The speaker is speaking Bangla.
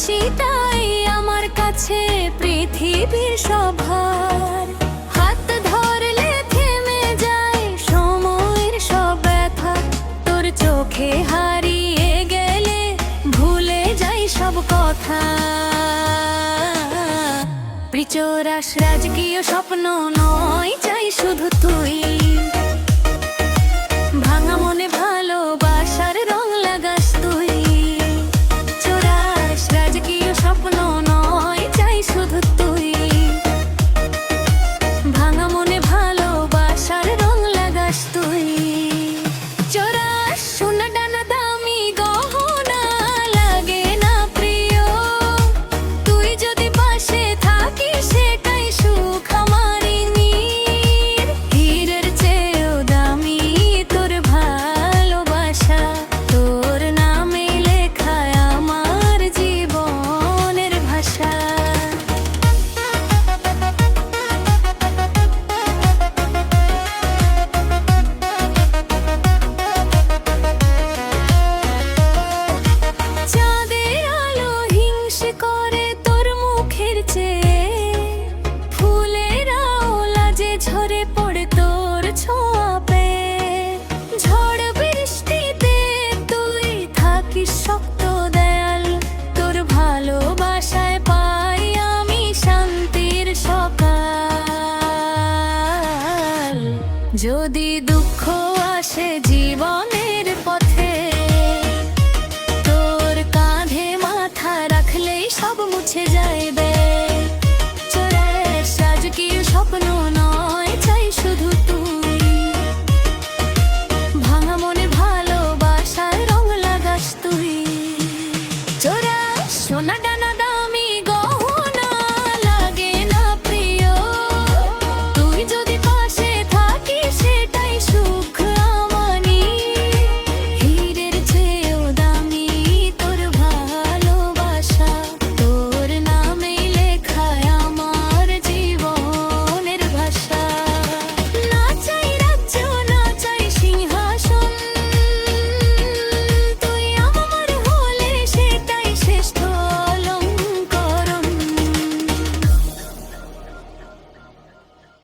হাসিটাই আমার কাছে পৃথিবীর সভার হাত ধরলে থেমে যায় সময়ের সব ব্যথা। তোর চোখে হারিয়ে গেলে ভুলে যাই সব কথা। প্রিচোরাস রাজকীয় স্বপ্ন নয়, চাই শুধু তুই। যদি দুঃখ আসে জীবনে